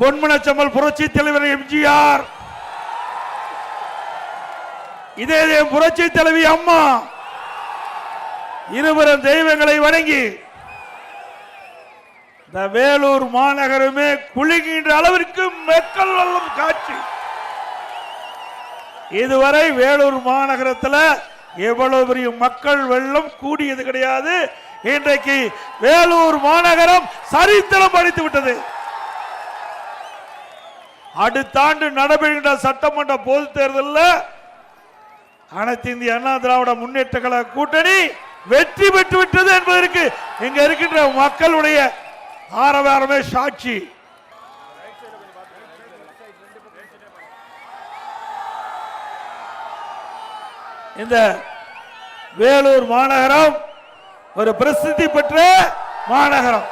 பொன்மனச்சம்மல் புரட்சி தலைவர் எம்ஜிஆர். இதே இதே புரட்சி தலைவி அம்மா. இருவரும் தெய்வங்களை வணங்கி இந்த வேலூர் மாநகரமே குலுகின்ற அளவிற்கு மக்கள் வெள்ளம் காட்சி. இதுவரை வேலூர் மாநகரத்தில் எவ்வளவு பெரிய மக்கள் வெள்ளம் கூடியது கிடையாது. இன்றைக்கு வேலூர் மாநகரம் சரித்திரம் படித்து விட்டது. அடுத்த ஆண்டு நடைபெறுகின்ற சட்டமன்ற பொது தேர்தலில் அனைத்து இந்திய அண்ணா திராவிட முன்னேற்ற கழக கூட்டணி வெற்றி பெற்று விட்டது என்பதற்கு இங்க இருக்கின்ற மக்களுடைய ஆரவாரமே சாட்சி. இந்த வேலூர் மாநகரம் ஒரு பிரசித்தி பெற்ற மாநகரம்.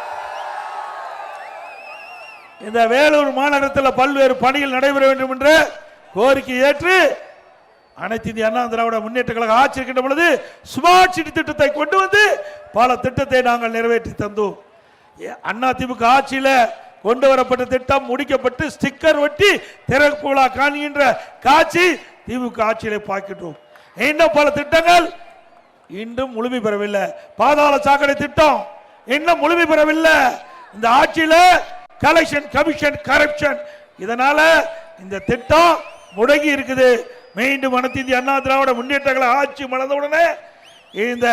இந்த வேலூர் மாநகரத்தில் பல்வேறு பணிகள் நடைபெற வேண்டும் என்ற கோரிக்கை ஏற்று அனைத்து இந்திய அண்ணா திராவிட முன்னேற்ற கழக ஆட்சி இருக்கின்ற பொழுது ஸ்மார்ட் சிட்டி திட்டத்தை கொண்டு வந்து பல திட்டத்தை நாங்கள் நிறைவேற்றி தந்தோம். ஏ- அண்ணா திமுக ஆட்சியில் கொண்டு வரப்பட்ட திட்டம் முடிக்கப்பட்டு ஸ்டிக்கர் ஒட்டி திறப்பு விழா காண்கின்ற காட்சி திமுக ஆட்சியிலே பார்க்கின்றோம். இன்னும் பல திட்டங்கள் இன்னும் முழுமை பெறவில்லை. பாதாள சாக்கடை திட்டம் இன்னும் முழுமை பெறவில்லை. இந்த ஆட்சியில் கலெக்ஷன் கமிஷன் கரப்ஷன் இதனால இந்த திட்டம் முடங்கி இருக்குது. மீண்டும் அனைத்து இந்திய அண்ணா திராவிட முன்னேற்றங்களை ஆட்சி மலர்ந்தவுடனே இந்த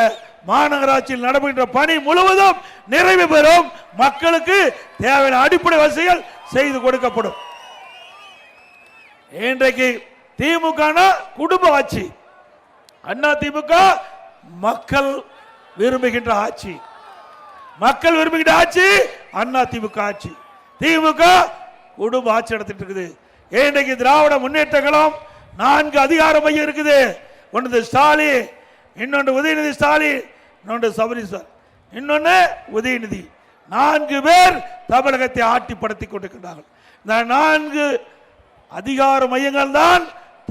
மாநகராட்சியில் நடைபெற்ற பணி முழுவதும் நிறைவு பெறும். மக்களுக்கு தேவையான அடிப்படை வசதிகள் செய்து கொடுக்கப்படும். இன்றைக்கு திமுக குடும்ப ஆட்சி. அண்ணா திமுக மக்கள் விரும்புகின்ற ஆட்சி. மக்கள் விரும்புகின்ற ஆட்சி அண்ணா திமுக ஆட்சி. திமுக குடும்ப ஆட்சி நடத்திட்டு இருக்குது. இன்றைக்கு திராவிட முன்னேற்ற கழகம் நான்கு அதிகார மையம் இருக்குது. ஒன்று ஸ்டாலின் இன்னொன்று உதயநிதி ஸ்டாலின் இன்னொன்று சபரீஸ்வர். இன்னொன்று உதயநிதி. நான்கு பேர் தமிழகத்தை ஆட்டி படுத்தி கொண்டிருக்கிறார்கள். இந்த நான்கு அதிகார மையங்கள் தான்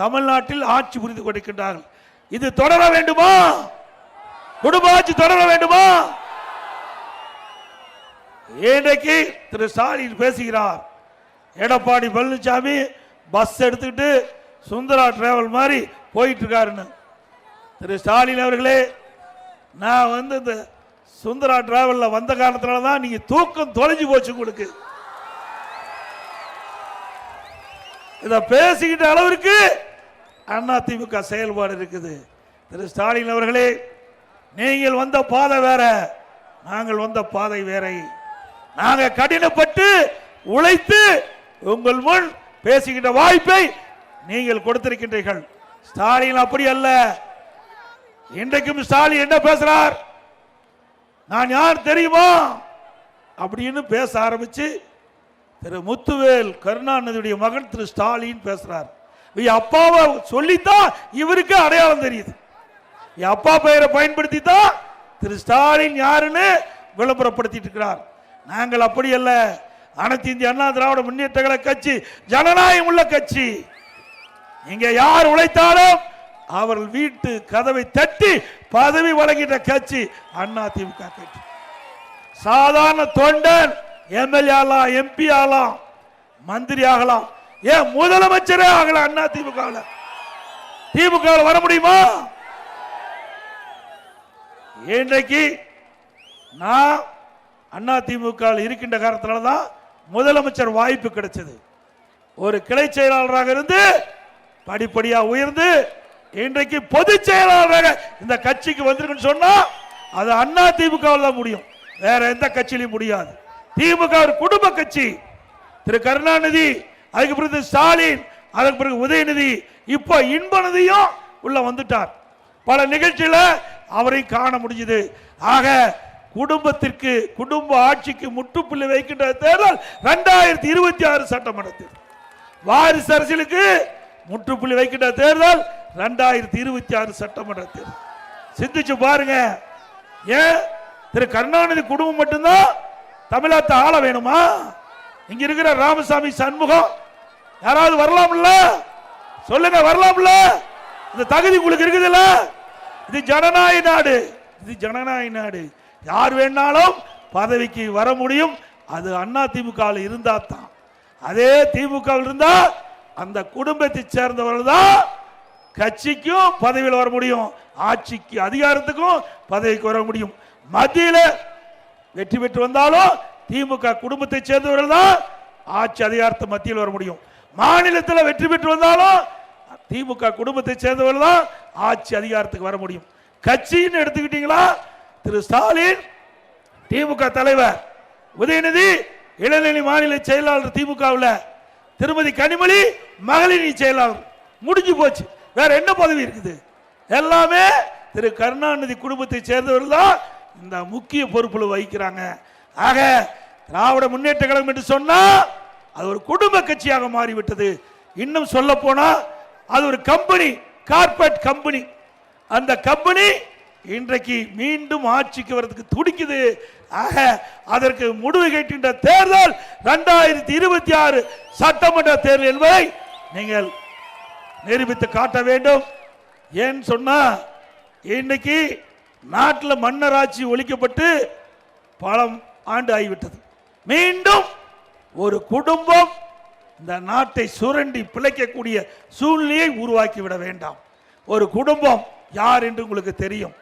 தமிழ்நாட்டில் ஆட்சி புரிந்து கொண்டிருக்கின்றார்கள். இது தொடர வேண்டுமா? குடும்ப ஆட்சி தொடர வேண்டுமா? இன்றைக்கு திரு ஸ்டாலின் பேசுகிறார். எடப்பாடி பழனிசாமி பஸ் எடுத்துக்கிட்டு சுந்தரா டிராவல் மாதிரி போயிட்டு இருக்காருன்னு திரு ஸ்டாலின் அவர்களே நான் வந்து இந்த சுந்தரா டிராவலில் வந்த காலத்தில் தான் நீங்கள் தூக்கம் தொலைஞ்சு போச்சு உங்களுக்கு. இதை பேசிக்கிட்ட அளவிற்கு அண்ணா திமுக செயல்பாடு இருக்குது. திரு ஸ்டாலின் அவர்களே நீங்கள் வந்த பாதை வேற நாங்கள் வந்த பாதை வேறை. நாங்க கடினப்பட்டு உழைத்து உங்கள் முன் பேசுகின்ற வாய்ப்பை நீங்கள் கொடுத்திருக்கின்றீர்கள். ஸ்டாலின் அப்படி அல்ல. இன்றைக்கும் ஸ்டாலின் என்ன பேசுறார்? நான் யார் தெரியுமா? அப்படின்னு பேச ஆரம்பிச்சு திரு முத்துவேல் கருணாநிதியுடைய மகன் திரு ஸ்டாலின் பேசுறார். அப்பாவை சொல்லித்தான் இவருக்கு அடையாளம் தெரியுது. என் அப்பா பெயரை பயன்படுத்தி தான் திரு ஸ்டாலின் யாருன்னு விளம்பரப்படுத்திட்டு இருக்கிறார். நாங்கள் அப்படி அல்ல. அனைத்து இந்திய அண்ணா திராவிட முன்னேற்ற கழக கட்சி ஜனநாயகம் உள்ள கட்சி. இங்க யார் உழைத்தாலும் அவர்கள் வீட்டு கதவை தட்டி பதவி வழங்கிட்ட கட்சி அண்ணா திமுக கட்சி. சாதாரண தொண்டன் எம்எல்ஏ ஆகலாம் எம்பி ஆகலாம் மந்திரி ஆகலாம். ஏன் முதலமைச்சரே ஆகலாம் அண்ணா திமுக திமுக வர முடியுமா? இன்றைக்கு நான் அண்ணா திமுக இருக்கின்ற காரணத்தினால தான் முதலமைச்சர் வாய்ப்பு கிடைச்சது. ஒரு கிளை செயலாளராக இருந்து படிப்படியாக உயர்ந்து இன்றைக்கு பொதுச் செயலாளராக இந்த கட்சிக்கு வந்திருக்குன்னு சொன்னா அது அண்ணா திமுக தான் முடியும். வேற எந்த கட்சியிலையும் முடியாது. திமுக ஒரு குடும்ப கட்சி. திரு கருணாநிதி அதுக்கு பிறகு ஸ்டாலின் அதுக்கு பிறகு உதயநிதி இப்போ இன்பநதியும் உள்ள வந்துட்டார். பல நிகழ்ச்சியில் அவரையும் காண முடிஞ்சது. ஆக குடும்பத்திற்கு குடும்ப ஆட்சிக்கு முற்றுப்புள்ளி வைக்கின்ற தேர்தல் ரெண்டாயிரத்தி இருபத்தி ஆறு சட்டமன்றத்தில். வாரிசு அரசியலுக்கு முற்றுப்புள்ளி வைக்கின்ற தேர்தல் ரெண்டாயிரத்தி இருபத்தி ஆறு சட்டமன்றத்தில். சிந்திச்சு பாருங்க. ஏன்? திரு கருணாநிதி குடும்பம் மட்டும்தான் தமிழகத்தை ஆள வேணுமா? இங்க இருக்கிற ராமசாமி சண்முகம் யாராவது வரலாம்ல? சொல்லுங்க வரலாம்ல? இந்த தகுதி உங்களுக்கு இருக்குதுல்ல? இது ஜனநாயக நாடு. இது ஜனநாயக நாடு. யார் வேணாலும் பதவிக்கு வர முடியும். அது அண்ணா திமுகவில் இருந்தா தான். அதே திமுக இருந்தா அந்த குடும்பத்தை சேர்ந்தவர்கள் தான் கட்சிக்கும் பதவியில் வர முடியும். ஆட்சிக்கு அதிகாரத்துக்கும் பதவிக்கு வர முடியும். மத்தியில் வெற்றி பெற்று வந்தாலும் திமுக குடும்பத்தை சேர்ந்தவர்கள் தான் ஆட்சி அதிகாரத்தை மத்தியில் வர முடியும். மாநிலத்தில் வெற்றி பெற்று வந்தாலும் திமுக குடும்பத்தை சேர்ந்தவர்கள் தான் ஆட்சி அதிகாரத்துக்கு வர முடியும். கட்சின்னு எடுத்துக்கிட்டீங்களா? திரு ஸ்டாலின் திமுக தலைவர் உதயநிதி இளநிலை மாநில செயலாளர் திமுகவில் திருமதி கனிமொழி மகளிர் செயலாளர். முடிஞ்சு போச்சு. வேற என்ன பதவி இருக்குது? எல்லாமே திரு கருணாநிதி குடும்பத்தை சேர்ந்தவர்கள் தான் இந்த முக்கிய பொறுப்புல வகிக்கிறாங்க. ஆக திராவிட முன்னேற்ற கழகம் என்று சொன்னால் அது ஒரு குடும்ப கட்சியாக மாறிவிட்டது. இன்னும் சொல்ல போனால் அது ஒரு கம்பெனி கார்பரேட் கம்பெனி அந்த கம்பெனி இன்றைக்கு மீண்டும் ஆட்சிக்கு வரதுக்கு துடிக்குது. ஆக அதற்கு முடிவு கேட்கின்ற தேர்தல் ரெண்டாயிரத்தி இருபத்தி ஆறு சட்டமன்ற தேர்தல் என்பதை நீங்கள் நிரூபித்து காட்ட வேண்டும். ஏன்னு சொன்னா இன்னைக்கு நாட்டில் மன்னராட்சி ஒழிக்கப்பட்டு பல ஆண்டு ஆகிவிட்டது. மீண்டும் ஒரு குடும்பம் இந்த நாட்டை சுரண்டி பிழைக்கக்கூடிய சூழ்நிலையை உருவாக்கி விட வேண்டாம். ஒரு குடும்பம் யார் என்று உங்களுக்கு தெரியும்.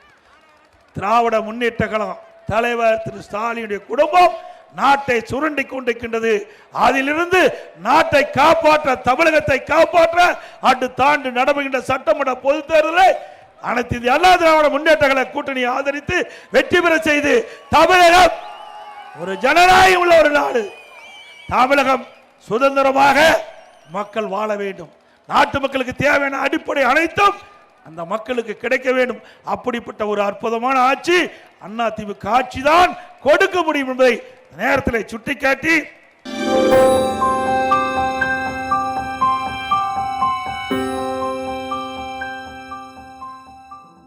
திராவிட முன்னேற்ற கழகம் தலைவர் திரு ஸ்டாலினுடைய குடும்பம் நாட்டை சுரண்டி கொண்டிருக்கின்றது. அதிலிருந்து நாட்டை காப்பாற்ற தமிழகத்தை காப்பாற்ற அடுத்த ஆண்டு நடைபெறுகின்ற சட்டமன்ற பொது தேர்தலை அனைத்து இந்திய அண்ணா திராவிட முன்னேற்றங்களை கூட்டணி கூட்டணியை ஆதரித்து வெற்றி பெற செய்து தமிழகம் ஒரு ஜனநாயகம் உள்ள ஒரு நாடு. தமிழகம் சுதந்திரமாக மக்கள் வாழ வேண்டும். நாட்டு மக்களுக்கு தேவையான அடிப்படை அனைத்தும் அந்த மக்களுக்கு கிடைக்க வேண்டும். அப்படிப்பட்ட ஒரு அற்புதமான ஆட்சி அண்ணா திமுக ஆட்சி தான் கொடுக்க முடியும் என்பதை நேரத்தில் சுட்டிக்காட்டி